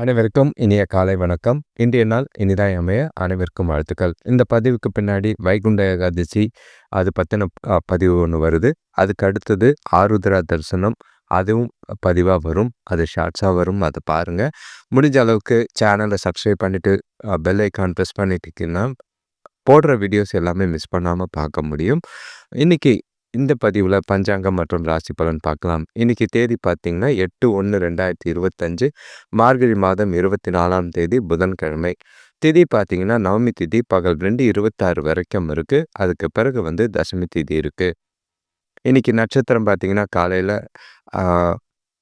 அனைவருக்கும் இனிய காலை வணக்கம். இன்றைய நாள் இனிதாய் அமைய அனைவருக்கும் வாழ்த்துக்கள். இந்த பதிவுக்கு பின்னாடி வைகுண்ட ஏகாதசி அது பற்றின பதிவு ஒன்று வருது. அதுக்கு அடுத்தது ஆருத்ரா தரிசனம். அதுவும் பதிவாக வரும். அது ஷார்ட்ஸாக வரும். அதை பாருங்கள் முடிஞ்ச அளவுக்கு சேனலை சப்ஸ்கிரைப் பண்ணிவிட்டு பெல் ஐக்கான் ப்ரெஸ் பண்ணிட்டீங்கன்னா போடுற வீடியோஸ் எல்லாமே மிஸ் பண்ணாமல் பார்க்க முடியும். இன்றைக்கி இந்த பதிவில் பஞ்சாங்கம் மற்றும் ராசி பலன் பார்க்கலாம். இன்றைக்கி தேதி பார்த்தீங்கன்னா எட்டு ஒன்று ரெண்டாயிரத்தி இருபத்தஞ்சு மார்கழி மாதம் இருபத்தி நாலாம் தேதி புதன்கிழமை. திதி பார்த்திங்கன்னா நவமி திதி பகல் ரெண்டு இருபத்தாறு வரைக்கும் இருக்குது அதுக்கு பிறகு வந்து தசமி திதி இருக்குது இன்றைக்கி நட்சத்திரம் பார்த்தீங்கன்னா காலையில்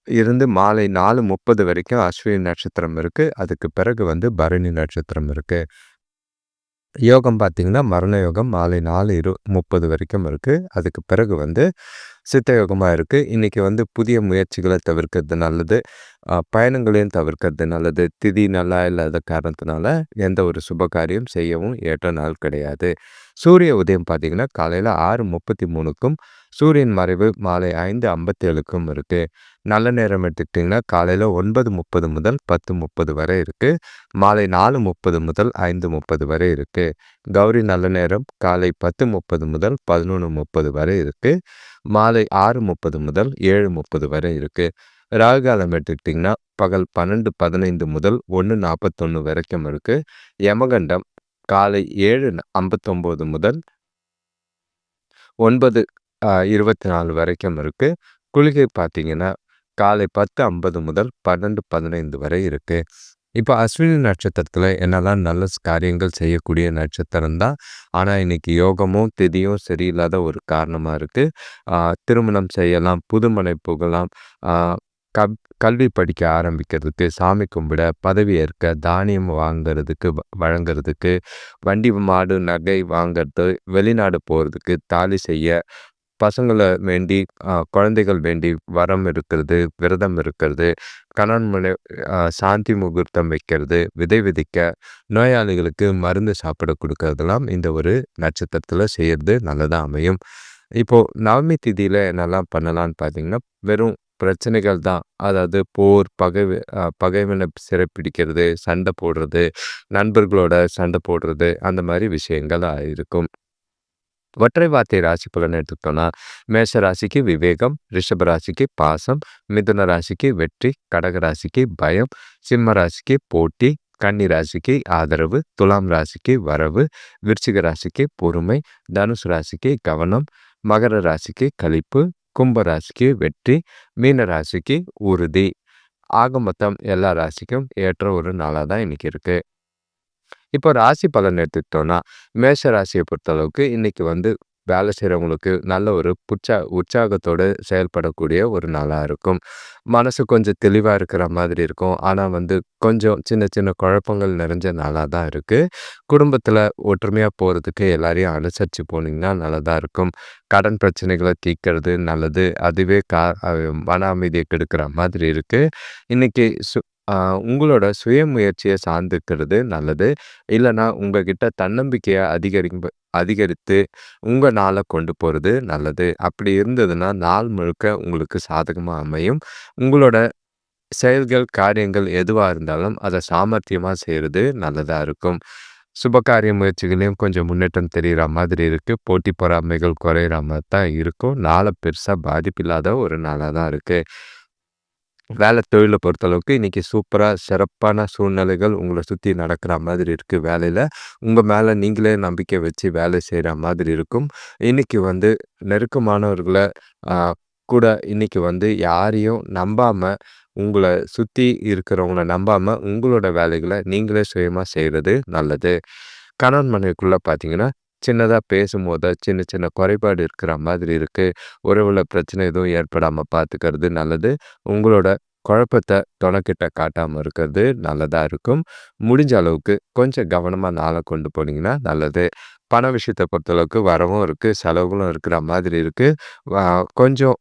இருந்து மாலை நாலு முப்பது வரைக்கும் அஸ்வினி நட்சத்திரம் இருக்குது அதுக்கு பிறகு வந்து பரணி நட்சத்திரம் இருக்குது யோகம் பார்த்திங்கன்னா மரண யோகம் மாலை நாலு இரு முப்பது வரைக்கும் இருக்குது அதுக்கு பிறகு வந்து சித்த யோகமாக இருக்குது இன்றைக்கி வந்து புதிய முயற்சிகளை தவிர்க்கிறது நல்லது. பயணங்களையும் தவிர்க்கிறது நல்லது. திதி நல்லா இல்லாத காரணத்தினால எந்த ஒரு சுப காரியம் செய்யவும் ஏற்ற நாள் கிடையாது. சூரிய உதயம் பார்த்திங்கன்னா காலையில் ஆறு முப்பத்தி மூணுக்கும் சூரியன் மறைவு மாலை ஐந்து ஐம்பத்தேழுக்கும் இருக்குது நல்ல நேரம் எடுத்துக்கிட்டிங்கன்னா காலையில் ஒன்பது முப்பது முதல் பத்து முப்பது வரை இருக்குது மாலை நாலு முப்பது முதல் ஐந்து முப்பது வரை இருக்குது கௌரி நல்ல நேரம் காலை பத்து முப்பது முதல் பதினொன்று முப்பது வரை இருக்குது மாலை ஆறு முப்பது முதல் ஏழு முப்பது வரை இருக்குது ராகு காலம் எடுத்துக்கிட்டிங்கன்னா பகல் பன்னெண்டு பதினைந்து முதல் ஒன்று நாற்பத்தொன்று வரைக்கும் இருக்குது யமகண்டம் காலை ஏழு ஐம்பத்தொம்போது முதல் ஒன்பது இருபத்தி நாலு வரைக்கும் இருக்குது குளிகை பார்த்தீங்கன்னா காலை பத்து ஐம்பது முதல் பன்னெண்டு பதினைந்து வரை இருக்குது இப்போ அஸ்வினி நட்சத்திரத்தில் என்னெல்லாம் நல்ல காரியங்கள் செய்யக்கூடிய நட்சத்திரம் தான். ஆனால் இன்றைக்கி யோகமும் திதியும் சரியில்லாத ஒரு காரணமாக இருக்குது திருமணம் செய்யலாம் புதுமனை புகலாம் கப் கல்வி படிக்க ஆரம்பிக்கிறதுக்கு சாமி கும்பிட பதவி ஏற்க தானியம் வாங்கிறதுக்கு வழங்குறதுக்கு வண்டி மாடு நகை வாங்கிறது வெளிநாடு போகிறதுக்கு தாலி செய்ய பசங்களை வேண்டி குழந்தைகள் வேண்டி வரம் இருக்கிறது விரதம் இருக்கிறது கணவன் மனை சாந்தி முகூர்த்தம் வைக்கிறது விதை விதைக்க நோயாளிகளுக்கு மருந்து சாப்பிட கொடுக்கறதெல்லாம் இந்த ஒரு நட்சத்திரத்தில் செய்கிறது நல்லதாக அமையும். இப்போது நவமி திதியில் என்னெல்லாம் பண்ணலான்னு பார்த்தீங்கன்னா வெறும் பிரச்சனைகள் தான். அதாவது போர் பகை பகைவனை சிறைப்பிடிக்கிறது சண்டை போடுறது நண்பர்களோட சண்டை போடுறது அந்த மாதிரி விஷயங்கள் இருக்கும் ஒற்றை வார்த்தை ராசி பலன் எடுத்துக்கிட்டோம்னா மேஷ ராசிக்கு விவேகம் ரிஷப ராசிக்கு பாசம் மிதுன ராசிக்கு வெற்றி கடக ராசிக்கு பயம் சிம்ம ராசிக்கு போட்டி கன்னி ராசிக்கு ஆதரவு துலாம் ராசிக்கு வரவு விருச்சிக ராசிக்கு பொறுமை தனுசு ராசிக்கு கவனம் மகர ராசிக்கு கழிப்பு கும்ப ராசிக்கு வெற்றி மீன ராசிக்கு உறுதி. ஆக மொத்தம் எல்லா ராசிக்கும் ஏற்ற ஒரு நாளாக தான் இன்னைக்கு இருக்குது இப்போ ராசி பலன் எடுத்துக்கிட்டோம்னா மேஷ ராசியை பொறுத்தளவுக்கு இன்னைக்கு வந்து வேலை செய்கிறவங்களுக்கு நல்ல ஒரு புற்சா உற்சாகத்தோடு செயல்படக்கூடிய ஒரு நாளாக இருக்கும். மனசு கொஞ்சம் தெளிவாக இருக்கிற மாதிரி இருக்கும். ஆனால் வந்து கொஞ்சம் சின்ன சின்ன குழப்பங்கள் நிறைஞ்ச நாளாக தான் இருக்குது குடும்பத்தில் ஒற்றுமையாக போகிறதுக்கு எல்லாரையும் அனுசரித்து போனீங்கன்னா நல்லதாக இருக்கும். கடன் பிரச்சனைகளை தீர்க்கறது நல்லது. அதுவே கா மன அமைதியை கெடுக்கிற மாதிரி இருக்குது இன்றைக்கி சு உங்களோட சுய முயற்சியை சார்ந்துக்கிறது நல்லது. இல்லைன்னா உங்ககிட்ட தன்னம்பிக்கையை அதிகரிக்க அதிகரித்து உங்கள் நாளை கொண்டு போகிறது நல்லது. அப்படி இருந்ததுன்னா நாள் முழுக்க உங்களுக்கு சாதகமாக அமையும். உங்களோட செயல்கள் காரியங்கள் எதுவாக இருந்தாலும் அதை சாமர்த்தியமாக செய்கிறது நல்லதாக இருக்கும். சுபகாரிய முயற்சிகளையும் கொஞ்சம் முன்னேற்றம் தெரிகிற மாதிரி இருக்குது போட்டி பொறாமைகள் குறையிற மாதிரி தான் இருக்கும். நாளை பெருசாக பாதிப்பில்லாத ஒரு நாளாக தான் இருக்குது வேலை தொழிலை பொறுத்தளவுக்கு இன்றைக்கி சூப்பராக சிறப்பான சூழ்நிலைகள் உங்களை சுற்றி நடக்கிற மாதிரி இருக்குது வேலையில். உங்கள் மேலே நீங்களே நம்பிக்கை வச்சு வேலை செய்கிற மாதிரி இருக்கும். இன்றைக்கி வந்து நெருக்கமானவர்களை கூட இன்றைக்கி வந்து யாரையும் நம்பாமல் உங்களை சுற்றி இருக்கிறவங்கள நம்பாமல் உங்களோட வேலைகளை நீங்களே சுயமாக செய்கிறது நல்லது. கணவன் மனைவிக்குள்ளே பார்த்தீங்கன்னா சின்னதாக பேசும்போது சின்ன சின்ன குறைபாடு இருக்கிற மாதிரி இருக்குது உறவில் பிரச்சனை எதுவும் ஏற்படாமல் பார்த்துக்கிறது நல்லது. உங்களோட குழப்பத்தை தொலைக்கிட்ட காட்டாமல் இருக்கிறது நல்லதாக இருக்கும். முடிஞ்ச அளவுக்கு கொஞ்சம் கவனமாக நாளை கொண்டு போனீங்கன்னா நல்லது. பண விஷயத்தை பொறுத்தளவுக்கு வரவும் இருக்குது செலவுகளும் இருக்கிற மாதிரி இருக்குது கொஞ்சம்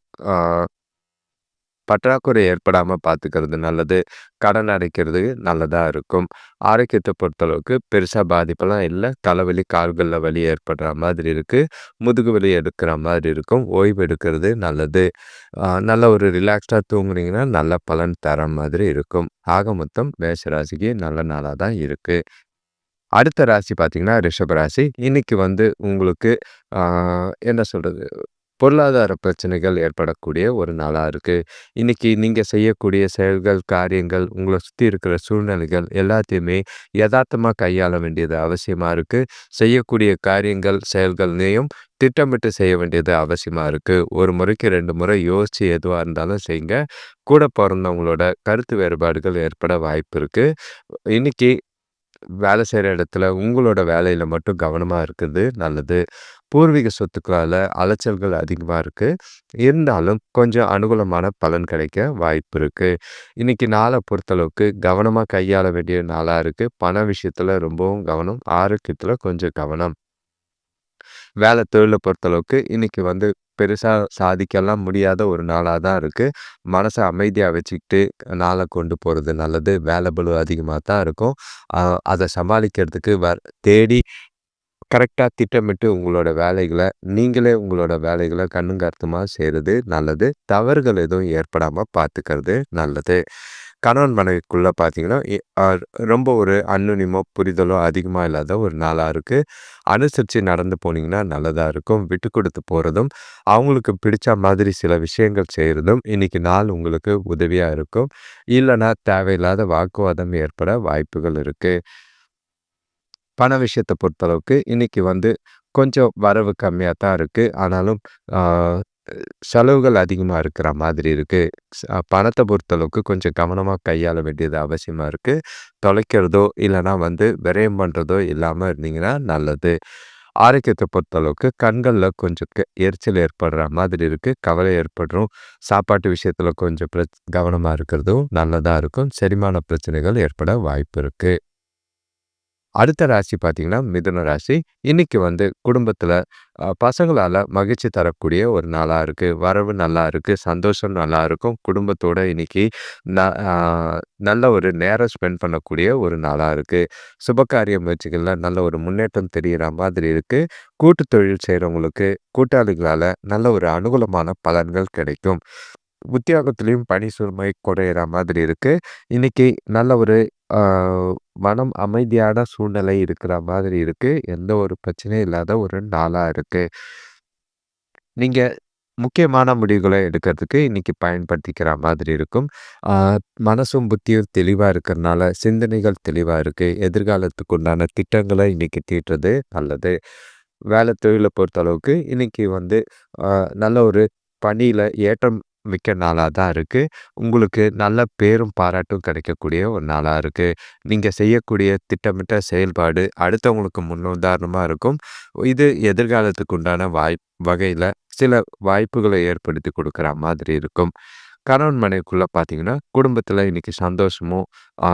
பற்றாக்குறை ஏற்படாமல் பார்த்துக்கிறது நல்லது. கடன் அடைக்கிறது நல்லதாக இருக்கும். ஆரோக்கியத்தை பொறுத்தளவுக்கு பெருசாக பாதிப்பெல்லாம் இல்லை. தலைவலி கால்களில் வலி ஏற்படுற மாதிரி இருக்குது முதுகு வலி எடுக்கிற மாதிரி இருக்கும். ஓய்வு எடுக்கிறது நல்லது. நல்ல ஒரு ரிலாக்ஸ்டாக தூங்குனீங்கன்னா நல்ல பலன் தர மாதிரி இருக்கும். ஆக மொத்தம் மேஷராசிக்கு நல்ல நாளாக தான் இருக்குது அடுத்த ராசி பார்த்திங்கன்னா ரிஷபராசி ராசி. வந்து உங்களுக்கு என்ன சொல்கிறது பொருளாதார பிரச்சனைகள் ஏற்படக்கூடிய ஒரு நாளாக இருக்குது இன்றைக்கி நீங்கள் செய்யக்கூடிய செயல்கள் காரியங்கள் உங்களை சுற்றி இருக்கிற சூழ்நிலைகள் எல்லாத்தையுமே யதார்த்தமாக கையாள வேண்டியது அவசியமாக இருக்குது செய்யக்கூடிய காரியங்கள் செயல்கள்லேயும் திட்டமிட்டு செய்ய வேண்டியது அவசியமாக இருக்குது ஒரு முறைக்கு ரெண்டு முறை யோசித்து எதுவாக இருந்தாலும் செய்யுங்க கூட பிறந்தவங்களோட கருத்து வேறுபாடுகள் ஏற்பட வாய்ப்பு இருக்குது இன்றைக்கி வேலை செய்கிற இடத்துல உங்களோட வேலையில் மட்டும் கவனமாக இருக்கிறது நல்லது. பூர்வீக சொத்துக்களால் அலைச்சல்கள் அதிகமாக இருக்குது இருந்தாலும் கொஞ்சம் அனுகூலமான பலன் கிடைக்க வாய்ப்பு இருக்குது இன்றைக்கி நாளை பொறுத்தளவுக்கு கவனமாக கையாள வேண்டிய நாளாக இருக்குது பண விஷயத்தில் ரொம்பவும் கவனம் ஆரோக்கியத்தில் கொஞ்சம் கவனம். வேலை தொழிலை பொறுத்தளவுக்கு இன்றைக்கி வந்து பெருசாக சாதிக்கலாம் முடியாத ஒரு நாளாக தான் இருக்குது மனசை அமைதியாக வச்சுக்கிட்டு நாளை கொண்டு போகிறது நல்லது. வேலை பலு அதிகமாக தான் இருக்கும். அதை சமாளிக்கிறதுக்கு வ தேடி கரெக்டாக திட்டமிட்டு உங்களோட வேலைகளை நீங்களே உங்களோட வேலைகளை கண்ணுங்கருத்துமாக செய்கிறது நல்லது. தவறுகள் எதுவும் ஏற்படாமல் பார்த்துக்கிறது நல்லது. கணவன் மனைவிக்குள்ளே பார்த்தீங்கன்னா ரொம்ப ஒரு அன்னுனிமோ புரிதலோ அதிகமாக இல்லாத ஒரு நாளாக இருக்குது அனுசரித்து நடந்து போனீங்கன்னா நல்லதாக இருக்கும். விட்டு கொடுத்து போகிறதும் அவங்களுக்கு பிடிச்ச மாதிரி சில விஷயங்கள் செய்கிறதும் இன்றைக்கி நாள் உங்களுக்கு உதவியாக இருக்கும். இல்லைன்னா தேவையில்லாத வாக்குவாதம் ஏற்பட வாய்ப்புகள் இருக்குது பண விஷயத்தை பொறுத்தளவுக்கு இன்றைக்கி வந்து கொஞ்சம் வரவு கம்மியாக தான் இருக்குது ஆனாலும் செலவுகள் அதிகமாக இருக்கிற மாதிரி இருக்குது பணத்தை பொறுத்தளவுக்கு கொஞ்சம் கவனமாக கையாள வேண்டியது அவசியமாக இருக்குது தொலைக்கிறதோ இல்லைனா வந்து விரயம் பண்ணுறதோ இல்லாமல் இருந்தீங்கன்னா நல்லது. ஆரோக்கியத்தை பொறுத்தளவுக்கு கண்களில் கொஞ்சம் எரிச்சல் ஏற்படுற மாதிரி இருக்குது கவலை ஏற்படுறோம் சாப்பாட்டு விஷயத்தில் கொஞ்சம் பிர கவனமாக இருக்கிறதும் நல்லதாக இருக்கும். செரிமான பிரச்சனைகள் ஏற்பட வாய்ப்பு இருக்குது அடுத்த ராசி பார்த்தீங்கன்னா மிதுன ராசி. இன்னைக்கு வந்து குடும்பத்தில் பசங்களால் மகிழ்ச்சி தரக்கூடிய ஒரு நாளாக இருக்குது வரவு நல்லா இருக்குது சந்தோஷம் நல்லா இருக்கும். குடும்பத்தோட இன்னைக்கு ந நல்ல ஒரு நேரம் ஸ்பெண்ட் பண்ணக்கூடிய ஒரு நாளாக இருக்குது சுபகாரிய முயற்சிகளில் நல்ல ஒரு முன்னேற்றம் தெரிகிற மாதிரி இருக்குது கூட்டு தொழில் செய்கிறவங்களுக்கு கூட்டாளிகளால் நல்ல ஒரு அனுகூலமான பலன்கள் கிடைக்கும். உத்தியோகத்துலேயும் பணி சுமை குறையிற மாதிரி இருக்குது இன்றைக்கி நல்ல ஒரு மனம் அமைதியான சூழ்நிலை இருக்கிற மாதிரி இருக்கு. எந்த ஒரு பிரச்சனையும் இல்லாத ஒரு நாளா இருக்கு. நீங்க முக்கியமான முடிவுகளை எடுக்கிறதுக்கு இன்னைக்கு பயன்படுத்திக்கிற மாதிரி இருக்கும். மனசும் புத்தியும் தெளிவா இருக்கிறனால சிந்தனைகள் தெளிவா இருக்கு. எதிர்காலத்துக்கு உண்டான திட்டங்களை இன்னைக்கு தீட்டுறது நல்லது. வேலை தொழிலை பொறுத்த அளவுக்கு இன்னைக்கு வந்து நல்ல ஒரு பணியில ஏற்றம் மிக்க நாளாக தான் இருக்குது உங்களுக்கு நல்ல பேரும் பாராட்டும் கிடைக்கக்கூடிய ஒரு நாளாக இருக்குது நீங்கள் செய்யக்கூடிய திட்டமிட்ட செயல்பாடு அடுத்தவங்களுக்கு முன்னுதாரணமாக இருக்கும். இது எதிர்காலத்துக்கு உண்டான வாய் வகையில் சில வாய்ப்புகளை ஏற்படுத்தி கொடுக்குற மாதிரி இருக்கும். கணவன் மனைவிக்குள்ளே பார்த்தீங்கன்னா குடும்பத்தில் இன்றைக்கி சந்தோஷமும்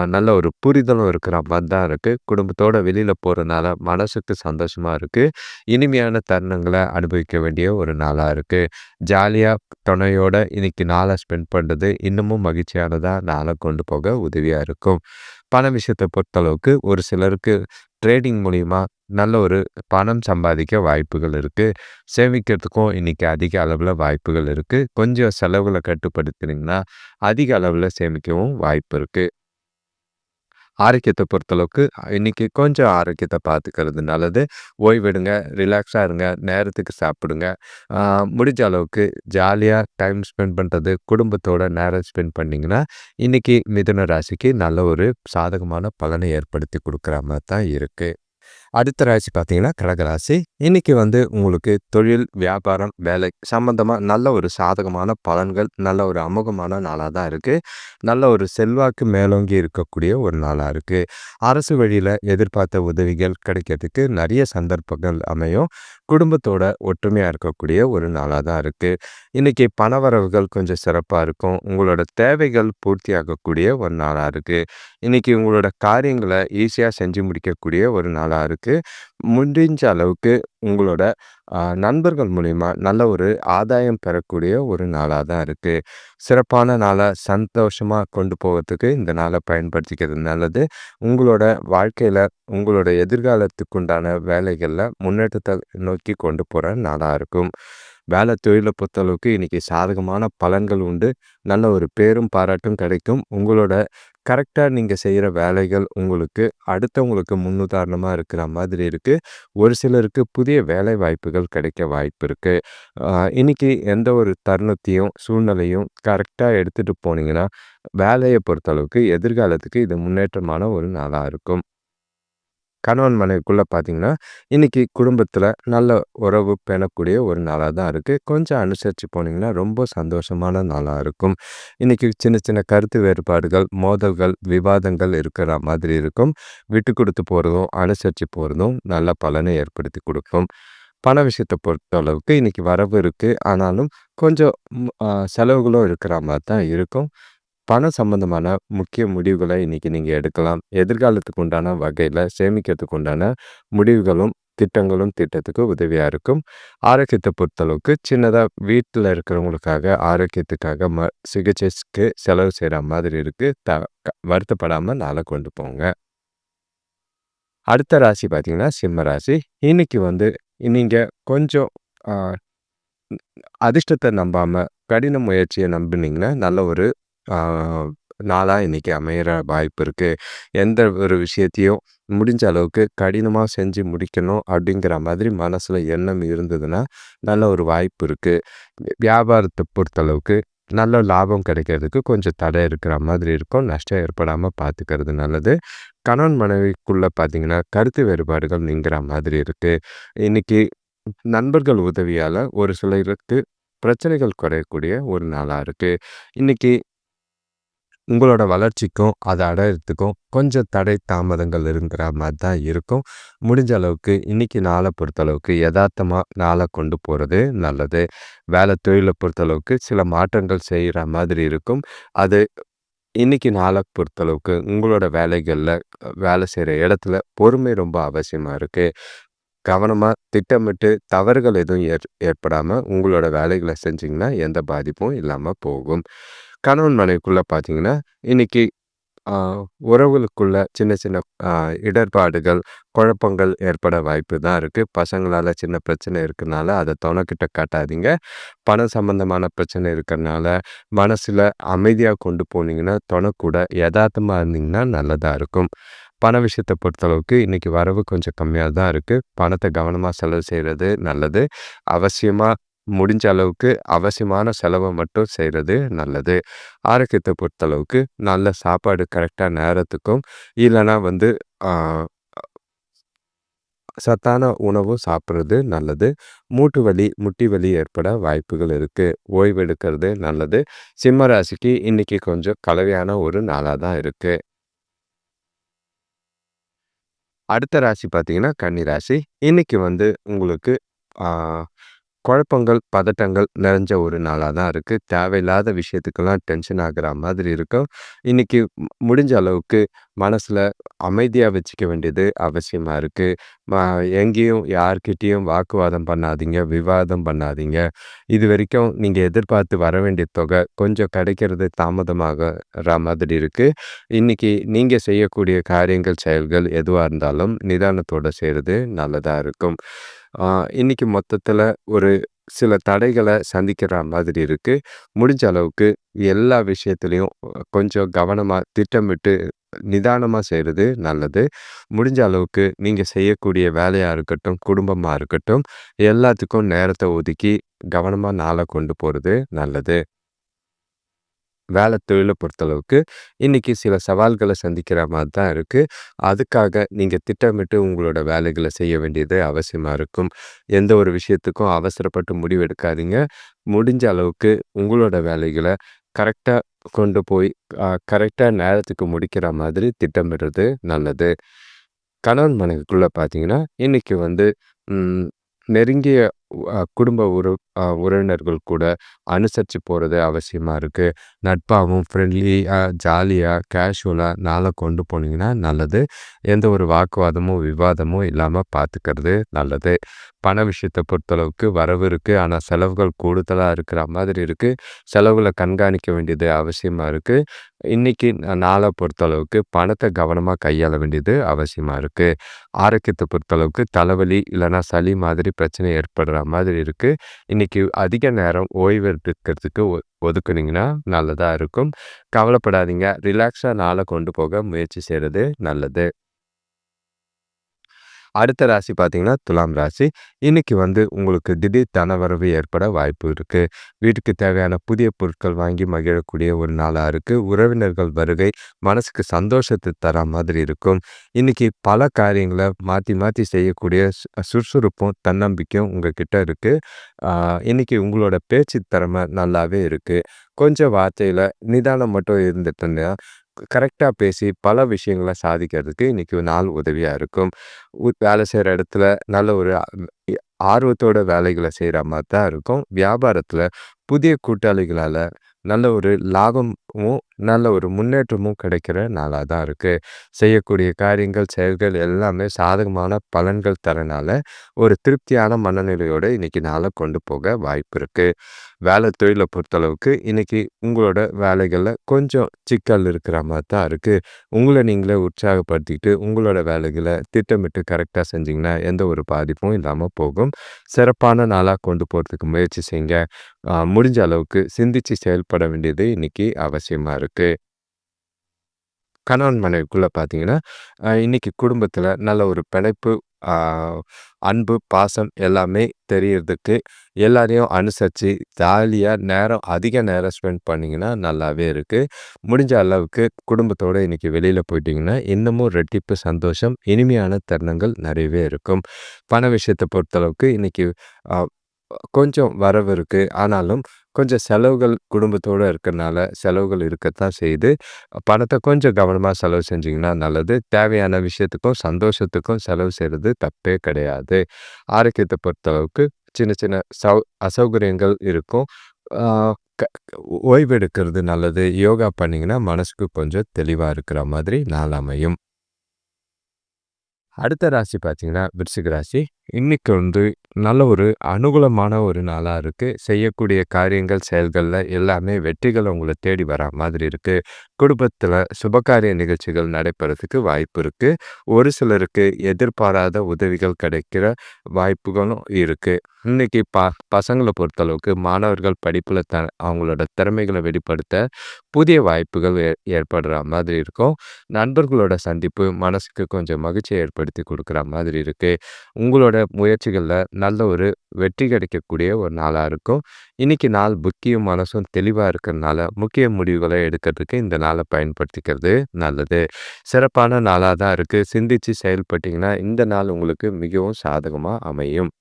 நல்ல ஒரு புரிதலும் இருக்கிற மாதிரி தான் இருக்குது குடும்பத்தோடு வெளியில் போகிறனால மனசுக்கு சந்தோஷமாக இருக்குது இனிமையான தருணங்களை அனுபவிக்க வேண்டிய ஒரு நாளாக இருக்குது ஜாலியாக துணையோட இன்னைக்கு நாளை ஸ்பெண்ட் பண்ணுறது இன்னமும் மகிழ்ச்சியானதாக நாளை கொண்டு போக உதவியாக இருக்கும். பண விஷயத்தை பொறுத்தளவுக்கு ஒரு சிலருக்கு ட்ரேடிங் மூலிமா நல்ல ஒரு பணம் சம்பாதிக்க வாய்ப்புகள் இருக்குது சேமிக்கிறதுக்கும் இன்றைக்கி அதிக அளவில் வாய்ப்புகள் இருக்குது கொஞ்சம் செலவுகளை கட்டுப்படுத்துனீங்கன்னா அதிக அளவில் சேமிக்கவும் வாய்ப்பு இருக்குது ஆரோக்கியத்தை பொறுத்தளவுக்கு இன்றைக்கி கொஞ்சம் ஆரோக்கியத்தை பார்த்துக்கிறது நல்லது. ஓய்வெடுங்க ரிலாக்ஸாக இருங்க நேரத்துக்கு சாப்பிடுங்க. முடிஞ்ச அளவுக்கு ஜாலியாக டைம் ஸ்பெண்ட் பண்ணுறது குடும்பத்தோட நேரம் ஸ்பெண்ட் பண்ணிங்கன்னா இன்றைக்கி மிதுன ராசிக்கு நல்ல ஒரு சாதகமான பலனை ஏற்படுத்தி கொடுக்குற மாதிரி தான் இருக்குது அடுத்த ராசி பார்த்தீங்கன்னா கடகராசி. இன்னைக்கு வந்து உங்களுக்கு தொழில் வியாபாரம் வேலை சம்பந்தமாக நல்ல ஒரு சாதகமான பலன்கள் நல்ல ஒரு அமுகமான நாளாக தான் இருக்குது நல்ல ஒரு செல்வாக்கு மேலோங்கி இருக்கக்கூடிய ஒரு நாளாக இருக்குது அரசு வழியில் எதிர்பார்த்த உதவிகள் கிடைக்கிறதுக்கு நிறைய சந்தர்ப்பங்கள் அமையும். குடும்பத்தோட ஒற்றுமையாக இருக்கக்கூடிய ஒரு நாளாக தான் இருக்குது இன்றைக்கி பணவரவுகள் கொஞ்சம் சிறப்பாக இருக்கும். உங்களோட தேவைகள் பூர்த்தியாகக்கூடிய ஒரு நாளாக இருக்குது இன்றைக்கி உங்களோட காரியங்களை ஈஸியாக செஞ்சு முடிக்கக்கூடிய ஒரு நாளாக இருக்குது இருக்குது முடிஞ்ச அளவுக்கு உங்களோட நண்பர்கள் மூலிமா நல்ல ஒரு ஆதாயம் பெறக்கூடிய ஒரு நாளாக தான் இருக்குது சிறப்பான நாளை சந்தோஷமாக கொண்டு போகிறதுக்கு இந்த நாளை பயன்படுத்திக்கிறது நல்லது. உங்களோட வாழ்க்கையில் உங்களோட எதிர்காலத்துக்கு உண்டான வேலைகளில் முன்னேற்றத்தை நோக்கி கொண்டு போகிற நாளாக இருக்கும். வேலை தொழிலை பொறுத்தளவுக்கு இன்றைக்கி சாதகமான பலன்கள் உண்டு. நல்ல ஒரு பேரும் பாராட்டும் கிடைக்கும். உங்களோட கரெக்டாக நீங்கள் செய்கிற வேலைகள் உங்களுக்கு அடுத்தவங்களுக்கு முன்னுதாரணமாக இருக்கிற மாதிரி இருக்குது ஒரு சிலருக்கு புதிய வேலை வாய்ப்புகள் கிடைக்க வாய்ப்பு இருக்குது இன்றைக்கி எந்த ஒரு தருணத்தையும் சூழ்நிலையும் கரெக்டாக எடுத்துகிட்டு போனீங்கன்னா வேலையை பொறுத்தளவுக்கு எதிர்காலத்துக்கு இது முன்னேற்றமான ஒரு நாளாக இருக்கும். கணவன் மனைவிக்குள்ளே பார்த்தீங்கன்னா இன்றைக்கி குடும்பத்தில் நல்ல உறவு பேணக்கூடிய ஒரு நாளாக தான் இருக்குது கொஞ்சம் அனுசரித்து போனீங்கன்னா ரொம்ப சந்தோஷமான நாளாக இருக்கும். இன்றைக்கி சின்ன சின்ன கருத்து வேறுபாடுகள் மோதல்கள் விவாதங்கள் இருக்கிற மாதிரி இருக்கும். விட்டு கொடுத்து போகிறதும் அனுசரித்து போகிறதும் நல்ல பலனை ஏற்படுத்தி கொடுக்கும். பண விஷயத்தை பொறுத்த அளவுக்கு இன்றைக்கி வரவு இருக்குது ஆனாலும் கொஞ்சம் செலவுகளும் இருக்கிற மாதிரி தான் இருக்கும். பணம் சம்பந்தமான முக்கிய முடிவுகளை இன்னைக்கு நீங்கள் எடுக்கலாம். எதிர்காலத்துக்கு உண்டான வகையில் சேமிக்கிறதுக்கு உண்டான முடிவுகளும் திட்டங்களும் திட்டத்துக்கு உதவியாக இருக்கும். ஆரோக்கியத்தை பொறுத்தளவுக்கு சின்னதாக வீட்டில் இருக்கிறவங்களுக்காக ஆரோக்கியத்துக்காக ம சிகிச்சைக்கு செலவு செய்கிற மாதிரி இருக்குது த வருத்தப்படாமல் நாளை கொண்டு போங்க. அடுத்த ராசி பார்த்தீங்கன்னா சிம்ம ராசி. இன்னைக்கு வந்து நீங்கள் கொஞ்சம் அதிர்ஷ்டத்தை நம்பாமல் கடின முயற்சியை நம்பினீங்கன்னா நல்ல ஒரு நாளாக இன்றைக்கி அமையிற வாய்ப்பு இருக்குது எந்த ஒரு விஷயத்தையும் முடிஞ்ச அளவுக்கு கடினமாக செஞ்சு முடிக்கணும் அப்படிங்கிற மாதிரி மனசில் எண்ணம் இருந்ததுன்னா நல்ல ஒரு வாய்ப்பு இருக்குது வியாபாரத்தை பொறுத்தளவுக்கு நல்ல லாபம் கிடைக்கிறதுக்கு கொஞ்சம் தடை இருக்கிற மாதிரி இருக்கும். நஷ்டம் ஏற்படாமல் பார்த்துக்கிறது நல்லது. கணவன் மனைவிக்குள்ளே பார்த்தீங்கன்னா கருத்து வேறுபாடுகள் நீங்கிற மாதிரி இருக்குது இன்றைக்கி நண்பர்கள் உதவியால் ஒரு சிலருக்கு பிரச்சனைகள் குறையக்கூடிய ஒரு நாளாக இருக்குது இன்றைக்கி உங்களோட வளர்ச்சிக்கும் அதை அடையிறதுக்கும் கொஞ்சம் தடை தாமதங்கள் இருக்கிற மாதிரி தான் இருக்கும். முடிஞ்ச அளவுக்கு இன்றைக்கி நாளை பொறுத்தளவுக்கு யதார்த்தமாக நாளை கொண்டு போகிறது நல்லது. வேலை தொழிலை பொறுத்தளவுக்கு சில மாற்றங்கள் செய்கிற மாதிரி இருக்கும். அது இன்றைக்கி நாளை பொறுத்தளவுக்கு உங்களோட வேலைகளில் வேலை செய்கிற இடத்துல பொறுமை ரொம்ப அவசியமாக இருக்குது கவனமாக திட்டமிட்டு தவறுகள் எதுவும் ஏற் ஏற்படாமல் உங்களோட வேலைகளை செஞ்சிங்கன்னா எந்த பாதிப்பும் இல்லாமல் போகும். கணவன் மனைவிக்குள்ளே பார்த்தீங்கன்னா இன்றைக்கி உறவுகளுக்குள்ள சின்ன சின்ன இடர்பாடுகள் குழப்பங்கள் ஏற்பட வாய்ப்பு தான் இருக்குது பசங்களால் சின்ன பிரச்சனை இருக்கிறனால அதை துணைக்கிட்ட காட்டாதீங்க. பணம் சம்மந்தமான பிரச்சனை இருக்கிறனால மனசில் அமைதியாக கொண்டு போனீங்கன்னா துணை யதார்த்தமாக இருந்தீங்கன்னா நல்லதாக இருக்கும். பண விஷயத்தை பொறுத்தளவுக்கு இன்றைக்கி வரவு கொஞ்சம் கம்மியாக தான் இருக்குது பணத்தை கவனமாக செலவு செய்கிறது நல்லது. அவசியமாக முடிஞ்ச அளவுக்கு அவசியமான செலவை மட்டும் செய்கிறது நல்லது. ஆரோக்கியத்தை பொறுத்தளவுக்கு நல்ல சாப்பாடு கரெக்டாக நேரத்துக்கும் இல்லைன்னா வந்து சத்தான உணவும் சாப்பிட்றது நல்லது. மூட்டு வலி முட்டி வலி ஏற்பட வாய்ப்புகள் இருக்குது ஓய்வெடுக்கிறது நல்லது. சிம்ம ராசிக்கு இன்றைக்கி கொஞ்சம் கலவையான ஒரு நாளாக தான் இருக்குது அடுத்த ராசி பார்த்தீங்கன்னா கன்னி ராசி. இன்றைக்கி வந்து உங்களுக்கு குழப்பங்கள் பதட்டங்கள் நிறைஞ்ச ஒரு நாளாக தான் இருக்குது தேவையில்லாத விஷயத்துக்கெல்லாம் டென்ஷன் ஆகிற மாதிரி இருக்கும். இன்றைக்கி முடிஞ்ச அளவுக்கு மனசில் அமைதியாக வச்சுக்க வேண்டியது அவசியமாக இருக்குது எங்கேயும் யார்கிட்டேயும் வாக்குவாதம் பண்ணாதீங்க விவாதம் பண்ணாதீங்க. இது வரைக்கும் நீங்கள் எதிர்பார்த்து வர வேண்டிய தொகை கொஞ்சம் கிடைக்கிறது தாமதமாகிற மாதிரி இருக்குது இன்றைக்கி நீங்கள் செய்யக்கூடிய காரியங்கள் செயல்கள் எதுவாக இருந்தாலும் நிதானத்தோடு செய்கிறது நல்லதாக இருக்கும். இன்றைக்கி மொத்தத்தில் ஒரு சில தடைகளை சந்திக்கிற மாதிரி இருக்குது முடிஞ்ச அளவுக்கு எல்லா விஷயத்துலையும் கொஞ்சம் கவனமாக திட்டமிட்டு நிதானமாக செய்கிறது நல்லது. முடிஞ்ச அளவுக்கு நீங்கள் செய்யக்கூடிய வேலையாக இருக்கட்டும் குடும்பமாக இருக்கட்டும் எல்லாத்துக்கும் நேரத்தை ஒதுக்கி கவனமாக நாளை கொண்டு போகிறது நல்லது. வேலை தொழிலை பொறுத்தளவுக்கு இன்றைக்கி சில சவால்களை சந்திக்கிற மாதிரி தான் இருக்குது அதுக்காக நீங்கள் திட்டமிட்டு உங்களோட வேலைகளை செய்ய வேண்டியது அவசியமாக இருக்கும். எந்த ஒரு விஷயத்துக்கும் அவசரப்பட்டு முடிவெடுக்காதீங்க முடிஞ்ச அளவுக்கு உங்களோட வேலைகளை கரெக்டாக கொண்டு போய் கரெக்டாக நேரத்துக்கு முடிக்கிற மாதிரி திட்டமிடுறது நல்லது. கணவன் மனைவிக்குள்ளே பார்த்தீங்கன்னா இன்றைக்கி வந்து நெருங்கிய குடும்ப உற உறவினர்கள் கூட அனுசரித்து போகிறது அவசியமாக இருக்குது நட்பாகவும் ஃப்ரெண்ட்லியாக ஜாலியாக கேஷுவலாக நாளை கொண்டு போனீங்கன்னா நல்லது. எந்த ஒரு வாக்குவாதமும் விவாதமும் இல்லாமல் பார்த்துக்கிறது நல்லது. பண விஷயத்தை பொறுத்தளவுக்கு வரவு இருக்குது ஆனால் செலவுகள் கூடுதலாக இருக்கிற மாதிரி இருக்குது செலவுகளை கண்காணிக்க வேண்டியது அவசியமாக இருக்குது இன்றைக்கி நாளை பொறுத்தளவுக்கு பணத்தை கவனமாக கையாள வேண்டியது அவசியமாக இருக்குது ஆரோக்கியத்தை பொறுத்தளவுக்கு தலைவலி இல்லைனா சளி மாதிரி பிரச்சனை ஏற்படுற மாதிரி இருக்குது இன்றைக்கி அதிக நேரம் ஓய்வு எடுக்கிறதுக்கு ஒதுக்குனீங்கன்னா நல்லதாக இருக்கும். கவலைப்படாதீங்க. ரிலாக்ஸாக நாளை கொண்டு போக முயற்சி செய்கிறது நல்லது. அடுத்த ராசி பார்த்தீங்கன்னா துலாம் ராசி. இன்னைக்கு வந்து உங்களுக்கு திடீர் தனவரவு ஏற்பட வாய்ப்பு இருக்குது வீட்டுக்கு தேவையான புதிய பொருட்கள் வாங்கி மகிழக்கூடிய ஒரு நாளாக இருக்குது உறவினர்கள் வருகை மனசுக்கு சந்தோஷத்தை தர மாதிரி இருக்கும். இன்னைக்கு பல காரியங்களை மாற்றி மாற்றி செய்யக்கூடிய சுறுசுறுப்பும் தன்னம்பிக்கையும் உங்ககிட்ட இருக்குது இன்னைக்கு உங்களோட பேச்சு திறமை நல்லாவே இருக்குது கொஞ்சம் வார்த்தையில் நிதானம் மட்டும் இருந்துட்டுன்னா கரெக்டாக பேசி பல விஷயங்களை சாதிக்கிறதுக்கு இன்றைக்கி ஒரு நாள் உதவியாக இருக்கும். வேலை செய்கிற இடத்துல நல்ல ஒரு ஆர்வத்தோட வேலைகளை செய்கிற மாதிரி தான் இருக்கும். வியாபாரத்தில் புதிய கூட்டாளிகளால் நல்ல ஒரு லாபமும் நல்ல ஒரு முன்னேற்றமும் கிடைக்கிற நாளாக தான் இருக்குது செய்யக்கூடிய காரியங்கள் செயல்கள் எல்லாமே சாதகமான பலன்கள் தரனால ஒரு திருப்தியான மனநிலையோடு இன்றைக்கி நாளை கொண்டு போக வாய்ப்பு இருக்குது வேலை தொழிலை பொறுத்தளவுக்கு இன்றைக்கி உங்களோட வேலைகளில் கொஞ்சம் சிக்கல் இருக்கிற மாதிரி தான் இருக்குது உங்களை நீங்களே உற்சாகப்படுத்திக்கிட்டு உங்களோட வேலைகளை திட்டமிட்டு கரெக்டாக செஞ்சிங்கன்னா எந்த ஒரு பாதிப்பும் இல்லாமல் போகும். சிறப்பான நாளாக கொண்டு போகிறதுக்கு முயற்சி செய்யுங்க. முடிஞ்ச அளவுக்கு சிந்திச்சு செயல்பட வேண்டியது இன்னைக்கு அவசியமாக இருக்குது கணவன் மனைவிக்குள்ளே பார்த்தீங்கன்னா இன்னைக்கு குடும்பத்தில் நல்ல ஒரு பிணைப்பு அன்பு பாசம் எல்லாமே தெரியறதுக்கு எல்லாரையும் அனுசரித்து ஜாலியாக நேரம் அதிக நேரம் ஸ்பெண்ட் பண்ணிங்கன்னா நல்லாவே இருக்குது முடிஞ்ச அளவுக்கு குடும்பத்தோடு இன்றைக்கி வெளியில் போயிட்டிங்கன்னா இன்னமும் ரெட்டிப்பு சந்தோஷம் இனிமையான தருணங்கள் நிறையவே இருக்கும். பண விஷயத்தை பொறுத்தளவுக்கு இன்றைக்கி கொஞ்சம் வரவு இருக்குது ஆனாலும் கொஞ்சம் செலவுகள் குடும்பத்தோடு இருக்கிறனால செலவுகள் இருக்கத்தான் செய்யுது. பணத்தை கொஞ்சம் கவனமாக செலவு செஞ்சிங்கன்னா நல்லது. தேவையான விஷயத்துக்கும் சந்தோஷத்துக்கும் செலவு செய்கிறது தப்பே கிடையாது. ஆரோக்கியத்தை பொறுத்தளவுக்கு சின்ன சின்ன சௌ அசௌகரியங்கள் இருக்கும். க ஓய்வெடுக்கிறது நல்லது. யோகா பண்ணிங்கன்னா மனசுக்கு கொஞ்சம் தெளிவாக இருக்கிற மாதிரி நாள் அமையும். அடுத்த ராசி பார்த்தீங்கன்னா விருச்சிக ராசி. இன்னைக்கு வந்து நல்ல ஒரு அனுகூலமான ஒரு நாளாக இருக்குது செய்யக்கூடிய காரியங்கள் செயல்களில் எல்லாமே வெற்றிகள் உங்களை தேடி வரா மாதிரி இருக்குது குடும்பத்தில் சுபகாரிய நிகழ்ச்சிகள் நடைபெறதுக்கு வாய்ப்பு இருக்குது ஒரு சிலருக்கு எதிர்பாராத உதவிகள் கிடைக்கிற வாய்ப்புகளும் இருக்குது இன்னைக்கு ப பசங்களை பொறுத்தளவுக்கு மாணவர்கள் படிப்பில் த அவங்களோட திறமைகளை வெளிப்படுத்த புதிய வாய்ப்புகள் ஏ ஏற்படுற மாதிரி இருக்கும். நண்பர்களோட சந்திப்பு மனசுக்கு கொஞ்சம் மகிழ்ச்சியை ஏற்படுத்தி கொடுக்குற மாதிரி இருக்குது உங்களோட முயற்சிகளில் நல்ல ஒரு வெற்றி கிடைக்கக்கூடிய ஒரு நாளாக இருக்கும். இன்றைக்கி நாள் புத்தியும் மனசும் தெளிவாக இருக்கிறதுனால முக்கிய முடிவுகளை எடுக்கிறதுக்கு இந்த நாள் பயன்படுத்திக்கிறது. நல்லது. சிறப்பான நாளாக தான் இருக்குது சிந்தித்து செயல்பட்டிங்கன்னா இந்த நாள் உங்களுக்கு மிகவும் சாதகமாக அமையும்.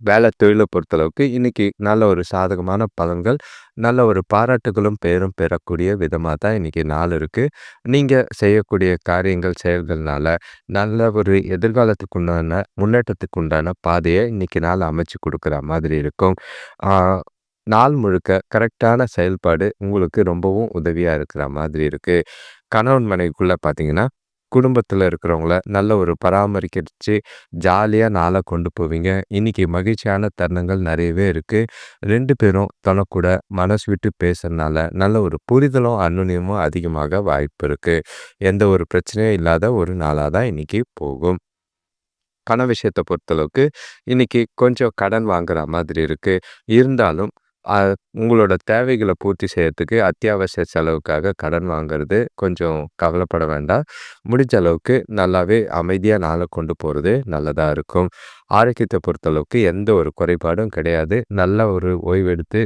வேலை தொழிலை பொறுத்தளவுக்கு இன்னைக்கு நல்ல ஒரு சாதகமான பலன்கள் நல்ல ஒரு பாராட்டுகளும் பெயரும் பெறக்கூடிய விதமாக தான் இன்றைக்கி நாள் இருக்குது நீங்கள் செய்யக்கூடிய காரியங்கள் செயல்கள்னால நல்ல ஒரு எதிர்காலத்துக்கு உண்டான முன்னேற்றத்துக்கு உண்டான பாதையை இன்றைக்கி நாள் அமைச்சு கொடுக்குற மாதிரி இருக்கும். நாள் முழுக்க கரெக்டான செயல்பாடு உங்களுக்கு ரொம்பவும் உதவியாக இருக்கிற மாதிரி இருக்குது கணவன் மனைவிக்குள்ளே பார்த்தீங்கன்னா குடும்பத்தில் இருக்கிறவங்கள நல்ல ஒரு பராமரிக்கச்சு ஜாலியாக நாளாக கொண்டு போவீங்க. இன்றைக்கி மகிழ்ச்சியான தருணங்கள் நிறையவே இருக்குது ரெண்டு பேரும் தனக்கூட மனசு விட்டு பேசுறதுனால நல்ல ஒரு புரிதலும் அன்னுனியமும் அதிகமாக வாய்ப்பு இருக்குது எந்த ஒரு பிரச்சனையும் இல்லாத ஒரு நாளாக தான் இன்றைக்கி போகும். பண விஷயத்தை பொறுத்தளவுக்கு இன்றைக்கி கொஞ்சம் கடன் வாங்குற மாதிரி இருக்குது இருந்தாலும் உங்களோட தேவைகளை பூர்த்தி செய்யறதுக்கு அத்தியாவசிய செலவுக்காக கடன் வாங்குறது கொஞ்சம் கவலைப்பட வேண்டாம். முடிஞ்ச அளவுக்கு நல்லாவே அமைதியாக நாளை கொண்டு போகிறது நல்லதாக இருக்கும். ஆரோக்கியத்தை பொறுத்தளவுக்கு எந்த ஒரு குறைபாடும் கிடையாது. நல்ல ஒரு ஓய்வெடுத்து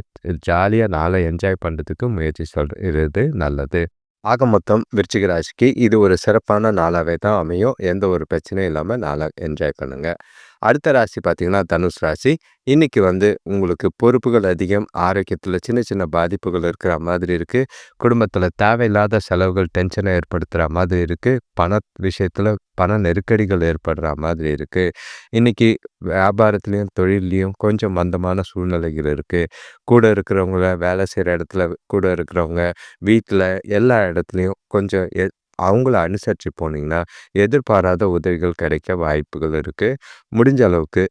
ஜாலியாக நாளை என்ஜாய் பண்ணுறதுக்கு முயற்சி சொல்கிறது நல்லது. ஆக மொத்தம் விருச்சிக ராசிக்கு இது ஒரு சிறப்பான நாளாகவே தான் அமையும். எந்த ஒரு பிரச்சனையும் இல்லாமல் நாளை என்ஜாய் பண்ணுங்கள் அடுத்த ராசி பார்த்திங்கன்னா தனுஷ் ராசி. இன்றைக்கி வந்து உங்களுக்கு பொறுப்புகள் அதிகம் ஆரோக்கியத்தில் சின்ன சின்ன பாதிப்புகள் இருக்கிற மாதிரி இருக்குது குடும்பத்தில் தேவையில்லாத செலவுகள் டென்ஷனை ஏற்படுத்துகிற மாதிரி இருக்குது பண விஷயத்தில் பண நெருக்கடிகள் ஏற்படுற மாதிரி இருக்குது இன்றைக்கி வியாபாரத்துலேயும் தொழிலையும் கொஞ்சம் மந்தமான சூழ்நிலைகள் இருக்குது கூட இருக்கிறவங்கள வேலை செய்கிற இடத்துல கூட இருக்கிறவங்க வீட்டில் எல்லா இடத்துலையும் கொஞ்சம் எ அவங்கள அனுசரித்து போனீங்கன்னா எதிர்பாராத உதவிகள் கிடைக்க வாய்ப்புகள் இருக்குது முடிஞ்ச அளவுக்கு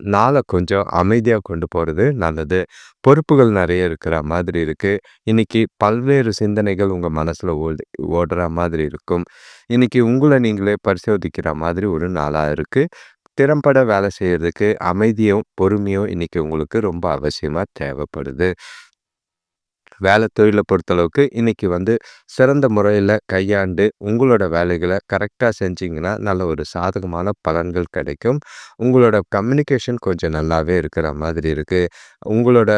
நாளை கொஞ்சம் அமைதியாக கொண்டு போகிறது நல்லது. பொறுப்புகள் நிறைய இருக்கிற மாதிரி இருக்குது இன்றைக்கி பல்வேறு சிந்தனைகள் உங்கள் மனசில் ஓடி ஓடுற மாதிரி இருக்கும். இன்றைக்கி உங்களை நீங்களே பரிசோதிக்கிற மாதிரி ஒரு நாளாக இருக்குது திறம்பட வேலை செய்கிறதுக்கு அமைதியும் பொறுமையும் இன்றைக்கி உங்களுக்கு ரொம்ப அவசியமாக தேவைப்படுது. வேலை தொழிலை பொறுத்தளவுக்கு இன்றைக்கி வந்து சிறந்த முறையில் கையாண்டு உங்களோட வேலைகளை கரெக்டாக செஞ்சிங்கன்னா நல்ல ஒரு சாதகமான பலன்கள் கிடைக்கும். உங்களோட கம்யூனிகேஷன் கொஞ்சம் நல்லாவே இருக்கிற மாதிரி இருக்குது உங்களோட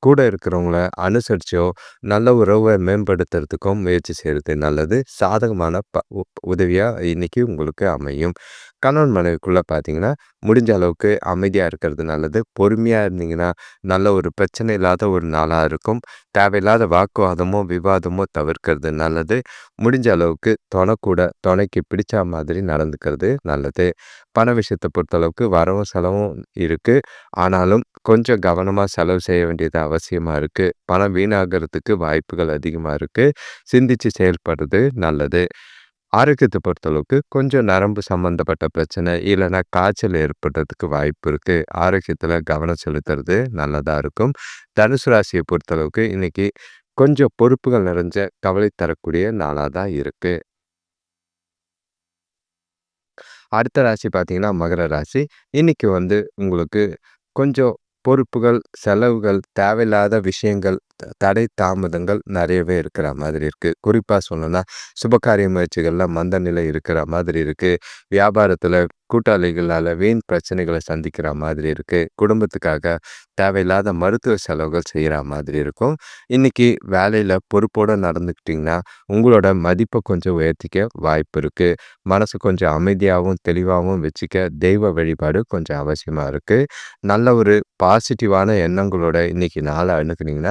கூட இருக்கிறவங்கள அனுசரிச்சோ நல்ல உறவை மேம்படுத்துறதுக்கும் முயற்சி செய்கிறது நல்லது. சாதகமான ப உதவியாக இன்றைக்கி உங்களுக்கு அமையும். கணவன் மனைவிக்குள்ளே பார்த்தீங்கன்னா முடிஞ்ச அளவுக்கு அமைதியாக இருக்கிறது நல்லது. பொறுமையாக இருந்தீங்கன்னா நல்ல ஒரு பிரச்சனை இல்லாத ஒரு நாளாக இருக்கும். தேவையில்லாத வாக்குவாதமோ விவாதமோ தவிர்க்கிறது நல்லது. முடிஞ்ச அளவுக்கு துணை கூட துணைக்கு பிடிச்ச மாதிரி நடந்துக்கிறது நல்லது. பண விஷயத்தை பொறுத்தளவுக்கு வரவும் செலவும் இருக்குது ஆனாலும் கொஞ்சம் கவனமாக செலவு செய்ய வேண்டியது அவசியமாக இருக்குது பணம் வீணாகிறதுக்கு வாய்ப்புகள் அதிகமாக இருக்குது சிந்தித்து செயல்படுறது நல்லது. ஆரோக்கியத்தை பொறுத்தளவுக்கு கொஞ்சம் நரம்பு சம்மந்தப்பட்ட பிரச்சனை இல்லைன்னா காய்ச்சல் ஏற்படுறதுக்கு வாய்ப்பு இருக்குது ஆரோக்கியத்தில் கவனம் செலுத்துறது நல்லதாக இருக்கும். தனுசு ராசியை பொறுத்தளவுக்கு இன்றைக்கி கொஞ்சம் பொறுப்புகள் நிறைஞ்ச கவலை தரக்கூடிய நாளாக தான் இருக்குது அடுத்த ராசி பார்த்தீங்கன்னா மகர ராசி. இன்றைக்கி வந்து உங்களுக்கு கொஞ்சம் பொறுப்புகள் செலவுகள் தேவையில்லாத விஷயங்கள் தடை தாமதங்கள் நிறையவே இருக்கிற மாதிரி இருக்குது குறிப்பாக சொல்லணும்னா சுபகாரிய முயற்சிகளில் மந்த நிலை இருக்கிற மாதிரி இருக்குது வியாபாரத்தில் கூட்டாளிகளால் வீண் பிரச்சனைகளை சந்திக்கிற மாதிரி இருக்குது குடும்பத்துக்காக தேவையில்லாத மருத்துவ செலவுகள் செய்கிற மாதிரி இருக்கும். இன்றைக்கி வேலையில் பொறுப்போடு நடந்துக்கிட்டிங்கன்னா உங்களோட மதிப்பை கொஞ்சம் உயர்த்திக்க வாய்ப்பு இருக்குது மனசு கொஞ்சம் அமைதியாகவும் தெளிவாகவும் வச்சுக்க தெய்வ வழிபாடு கொஞ்சம் அவசியமாக இருக்குது நல்ல ஒரு பாசிட்டிவான எண்ணங்களோட இன்றைக்கி நாளை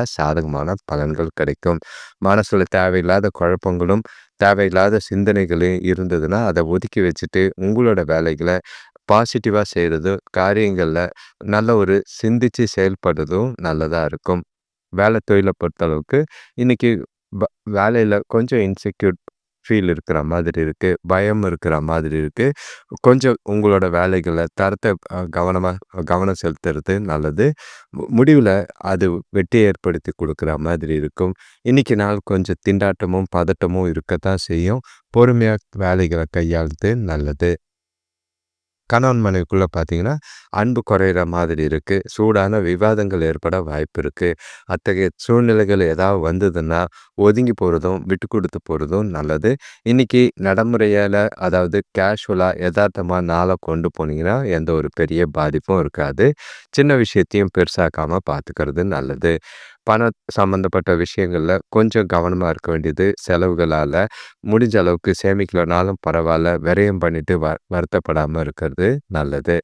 சாதம் சாதகமான பலன்கள் கிடைக்கும். மனசில் தேவையில்லாத குழப்பங்களும் தேவையில்லாத சிந்தனைகளையும் இருந்ததுன்னா அதை ஒதுக்கி வச்சுட்டு உங்களோட வேலைகளை பாசிட்டிவாக செய்கிறது காரியங்களில் நல்ல ஒரு சிந்தித்து செயல்படுறதும் நல்லதாக இருக்கும். வேலை தொழிலை பொறுத்தளவுக்கு இன்றைக்கி வேலையில் கொஞ்சம் இன்செக்யூர் ஃபீல் இருக்கிற மாதிரி இருக்குது பயம் இருக்கிற மாதிரி இருக்குது கொஞ்சம் உங்களோட வேலைகளை தரத்தை கவனமாக கவனம் செலுத்துறது நல்லது. முடிவில் அது வெற்றி ஏற்படுத்தி கொடுக்குற மாதிரி இருக்கும். இன்றைக்கி நாள் கொஞ்சம் திண்டாட்டமும் பதட்டமும் இருக்கத்தான் செய்யும். பொறுமையாக வேலைகளை கையாளுது நல்லது. கணவன் மனைவிக்குள்ளே பார்த்தீங்கன்னா அன்பு குறையிற மாதிரி இருக்குது சூடான விவாதங்கள் ஏற்பட வாய்ப்பு இருக்குது அத்தகைய சூழ்நிலைகள் ஏதாவது வந்ததுன்னா ஒதுங்கி போகிறதும் விட்டு கொடுத்து போகிறதும் நல்லது. இன்றைக்கி நடைமுறையால் அதாவது கேஷுவலாக யதார்த்தமாக நாளை கொண்டு போனீங்கன்னா எந்த ஒரு பெரிய பாதிப்பும் இருக்காது. சின்ன விஷயத்தையும் பெருசாக்காமல் பார்த்துக்கிறது நல்லது. பண சம்மந்தப்பட்ட விஷயங்களில் கொஞ்சம் கவனமாக இருக்க வேண்டியது செலவுகளால். முடிஞ்ச அளவுக்கு சேமிக்கலனாலும் பரவாயில்ல விரயம் பண்ணிட்டு வ வருத்தப்படாமல் இருக்கிறது நல்லது.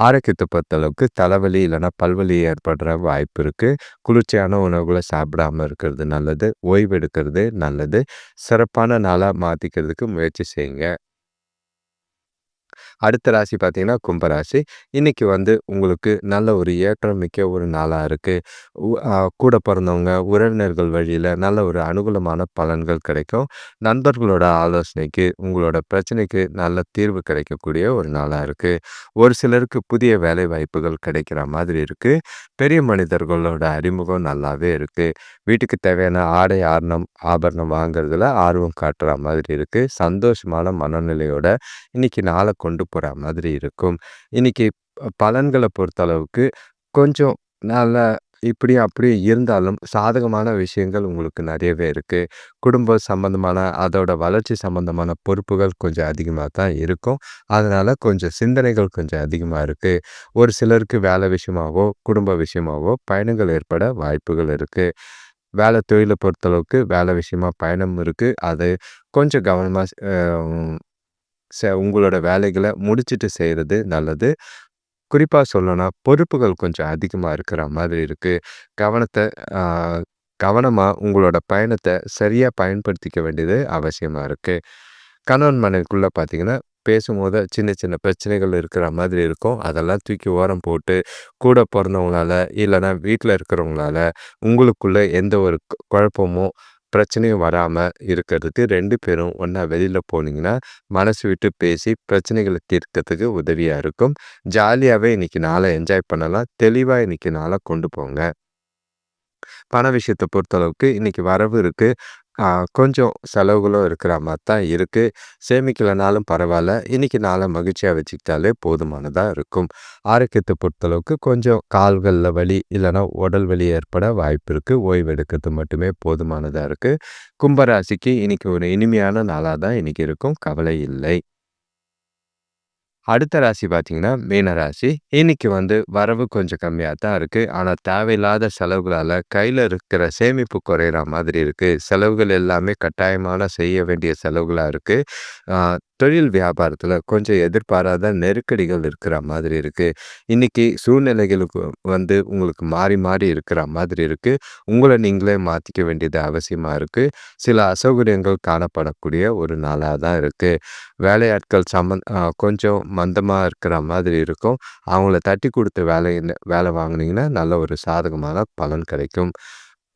ஆரோக்கியத்தை பொறுத்தளவுக்கு தலைவலி இல்லைன்னா பல்வலி ஏற்படுற வாய்ப்பு இருக்குது குளிர்ச்சியான உணவுகளை சாப்பிடாமல் இருக்கிறது நல்லது. ஓய்வு எடுக்கிறது நல்லது. சிறப்பான நாளாக மாற்றிக்கிறதுக்கு முயற்சி செய்யுங்க. அடுத்த ராசி பார்த்தீங்கன்னா கும்பராசி. இன்னைக்கு வந்து உங்களுக்கு நல்ல ஒரு ஏற்றம் மிக்க ஒரு நாளாக இருக்குது கூட பிறந்தவங்க உறவினர்கள் வழியில் நல்ல ஒரு அனுகூலமான பலன்கள் கிடைக்கும். நண்பர்களோட ஆலோசனைக்கு உங்களோட பிரச்சனைக்கு நல்ல தீர்வு கிடைக்கக்கூடிய ஒரு நாளாக இருக்குது ஒரு சிலருக்கு புதிய வேலை வாய்ப்புகள் கிடைக்கிற மாதிரி இருக்குது பெரிய மனிதர்களோட அறிமுகம் நல்லாவே இருக்குது வீட்டுக்கு தேவையான ஆடை ஆரணம் ஆபரணம் வாங்குறதுல ஆர்வம் காட்டுற மாதிரி இருக்குது சந்தோஷமான மனநிலையோட இன்னைக்கு நாளை கொண்டு போகிற மாதிரி இருக்கும். இன்றைக்கி பலன்களை பொறுத்தளவுக்கு கொஞ்சம் நல்ல இப்படி அப்படி இருந்தாலும் சாதகமான விஷயங்கள் உங்களுக்கு நிறையவே இருக்குது குடும்ப சம்மந்தமான அதோட வளர்ச்சி சம்மந்தமான பொறுப்புகள் கொஞ்சம் அதிகமாக தான் இருக்கும். அதனால் கொஞ்சம் சிந்தனைகள் கொஞ்சம் அதிகமாக இருக்குது ஒரு சிலருக்கு வேலை விஷயமாவோ குடும்ப விஷயமாவோ பயணங்கள் ஏற்பட வாய்ப்புகள் இருக்குது வேலை தொழிலை பொறுத்தளவுக்கு வேலை விஷயமா பயணம் இருக்குது அது கொஞ்சம் கவனமாக ச உங்களோட வேலைகளை முடிச்சுட்டு செய்கிறது நல்லது. குறிப்பாக சொல்லணும்னா, பொறுப்புகள் கொஞ்சம் அதிகமாக இருக்கிற மாதிரி இருக்குது கவனத்தை கவனமாக உங்களோட பயணத்தை சரியாக பயன்படுத்திக்க வேண்டியது அவசியமாக இருக்குது கணவன் மனைவிக்குள்ளே பார்த்தீங்கன்னா, பேசும்போது சின்ன சின்ன பிரச்சனைகள் இருக்கிற மாதிரி இருக்கும். அதெல்லாம் தூக்கி ஓரம் போட்டு, கூட பிறந்தவங்களால இல்லைன்னா வீட்டில் இருக்கிறவங்களால, உங்களுக்குள்ளே எந்த ஒரு குழப்பமும், பிரச்சனையும் வராமல் இருக்கிறதுக்கு ரெண்டு பேரும் ஒன்றா வெளியில் போனீங்கன்னா, மனசு விட்டு பேசி பிரச்சனைகளை தீர்க்கிறதுக்கு உதவியாக இருக்கும். ஜாலியாகவே இன்றைக்கி நாளை என்ஜாய் பண்ணலாம். தெளிவாக இன்னைக்கு நாளை கொண்டு போங்க. பண விஷயத்தை பொறுத்தளவுக்கு இன்றைக்கி வரவு இருக்குது கொஞ்சம் செலவுகளும் இருக்கிற மாதிரி தான் இருக்குது சேமிக்கலைனாலும் பரவாயில்ல இன்றைக்கி நாளை மகிழ்ச்சியாக வச்சுக்கிட்டாலே போதுமானதாக இருக்கும். ஆரோக்கியத்தை பொறுத்தளவுக்கு கொஞ்சம் கால்களில் வலி, இல்லைன்னா உடல் வலி ஏற்பட வாய்ப்பு இருக்குது ஓய்வு எடுக்கிறது மட்டுமே போதுமானதாக இருக்குது கும்பராசிக்கு இன்றைக்கி இன்னைக்கு ஒரு இனிமையான நாளாக தான் இன்றைக்கி இருக்கும். கவலை இல்லை. அடுத்த ராசி பார்த்தீங்கன்னா, மீன ராசி. இன்னைக்கு வந்து வரவு கொஞ்சம் கம்மியாக தான் இருக்குது ஆனால் தேவையில்லாத செலவுகளால் கையில் இருக்கிற சேமிப்பு குறையிற மாதிரி இருக்குது செலவுகள் எல்லாமே கட்டாயமான செய்ய வேண்டிய செலவுகளாக இருக்குது தொழில் வியாபாரத்தில் கொஞ்சம் எதிர்பாராத நெருக்கடிகள் இருக்கிற மாதிரி இருக்குது இன்னைக்கு சூழ்நிலைகளுக்கு வந்து உங்களுக்கு மாறி மாறி இருக்கிற மாதிரி இருக்குது உங்களை நீங்களே மாற்றிக்க வேண்டியது அவசியமாக இருக்குது சில அசௌகரியங்கள் காணப்படக்கூடிய ஒரு நாளாக தான் இருக்குது வேலையாட்கள் சம்மந் கொஞ்சம் மந்தமாக இருக்கிற மாதிரி இருக்கும். அவங்கள தட்டி கொடுத்து வேலை வேலை வாங்கினீங்கன்னா நல்ல ஒரு சாதகமான பலன் கிடைக்கும்.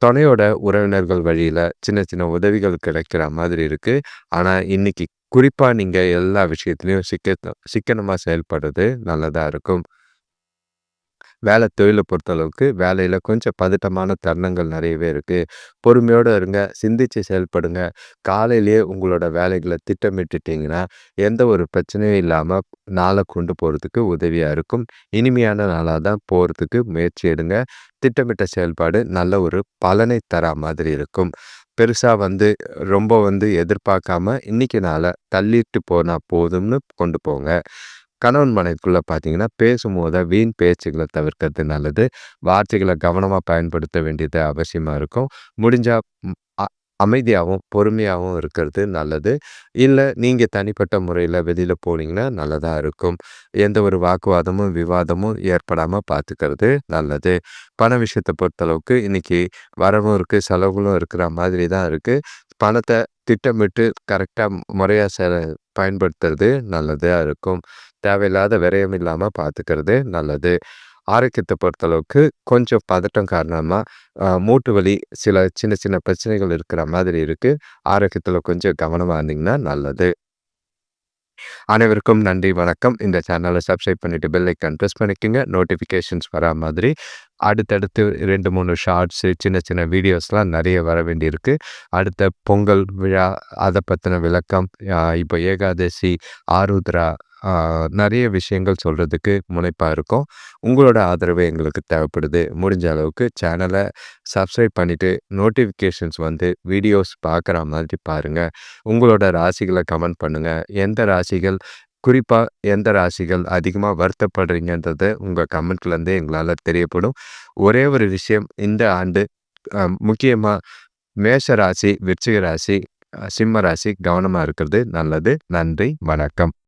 துணையோட உறவினர்கள் வழியில் சின்ன சின்ன உதவிகள் கிடைக்கிற மாதிரி இருக்குது ஆனால் இன்னைக்கு குறிப்பாக நீங்கள் எல்லா விஷயத்துலையும் சிக்க சிக்கனமாக செயல்படுறது நல்லதாக இருக்கும். வேலை தொழிலை பொறுத்தளவுக்கு, வேலையில் கொஞ்சம் பதட்டமான தருணங்கள் நிறையவே இருக்குது பொறுமையோடு இருங்க. சிந்திச்சு செயல்படுங்க. காலையிலேயே உங்களோட வேலைகளை திட்டமிட்டுட்டிங்கன்னா எந்த ஒரு பிரச்சனையும் இல்லாமல் நாளை கொண்டு போகிறதுக்கு உதவியாக இருக்கும். இனிமையான நாளாக தான் போகிறதுக்கு முயற்சி எடுங்க. திட்டமிட்ட செயல்பாடு நல்ல ஒரு பலனை தரா மாதிரி இருக்கும். பெருசாக வந்து ரொம்ப வந்து எதிர்பார்க்காம, இன்னைக்கு நாளை தள்ளிட்டு போனால் போதும்னு கொண்டு போங்க. கணவன் மனைவிக்குள்ளே பார்த்தீங்கன்னா, பேசும்போது வீண் பேச்சுகளை தவிர்க்கிறது நல்லது. வார்த்தைகளை கவனமாக பயன்படுத்த வேண்டியது அவசியமாக இருக்கும். முடிஞ்சால் அமைதியாகவும் பொறுமையாகவும் இருக்கிறது நல்லது. இல்லை நீங்கள் தனிப்பட்ட முறையில் வெளியில் போனீங்கன்னா நல்லதாக இருக்கும். எந்த ஒரு வாக்குவாதமும், விவாதமும் ஏற்படாமல் பார்த்துக்கிறது நல்லது. பண விஷயத்தை பொறுத்தளவுக்கு இன்றைக்கி வரவும் இருக்குது செலவுகளும் இருக்கிற மாதிரி தான் இருக்குது பணத்தை திட்டமிட்டு கரெக்டாக முறையாக செல பயன்படுத்துறது நல்லதாக இருக்கும். தேவையில்லாத விரயம் இல்லாமல் பார்த்துக்கிறது நல்லது. ஆரோக்கியத்தை பொறுத்தளவுக்கு கொஞ்சம் பதட்டம் காரணமாக மூட்டு வலி, சில சின்ன சின்ன பிரச்சனைகள் இருக்கிற மாதிரி இருக்குது ஆரோக்கியத்தில் கொஞ்சம் கவனமாக இருந்தீங்கன்னா நல்லது. அனைவருக்கும் நன்றி, வணக்கம். இந்த சேனலை சப்ஸ்கிரைப் பண்ணிவிட்டு பெல் ஐகான் பண்ணிக்கோங்க நோட்டிஃபிகேஷன்ஸ் வரா மாதிரி. அடுத்தடுத்து 2, 3 ஷார்ட்ஸு சின்ன சின்ன வீடியோஸ்லாம் நிறைய வர வேண்டியிருக்கு. அடுத்த பொங்கல் விழா, அதை பற்றின விளக்கம், இப்போ ஏகாதசி, ஆருத்ரா நிறைய விஷயங்கள் சொல்கிறதுக்கு முனைப்பாக இருக்கும் உங்களோட ஆதரவு எங்களுக்கு தேவைப்படுது. முடிஞ்ச அளவுக்கு சேனலை சப்ஸ்கிரைப் பண்ணிவிட்டு நோட்டிஃபிகேஷன்ஸ் வந்து வீடியோஸ் பார்க்குற மாதிரி பாருங்க. உங்களோட ராசிகளை கமெண்ட் பண்ணுங்கள் எந்த ராசிகள் குறிப்பாக எந்த ராசிகள் அதிகமாக வருத்தப்படுறீங்கன்றது உங்கள் கமெண்ட்லேருந்தே எங்களால் தெரியப்படும். ஒரே ஒரு விஷயம் இந்த ஆண்டு முக்கியமாக மேஷ ராசி, விருச்சிக ராசி, சிம்ம ராசி கவனமாக இருக்கிறது நல்லது. நன்றி, வணக்கம்.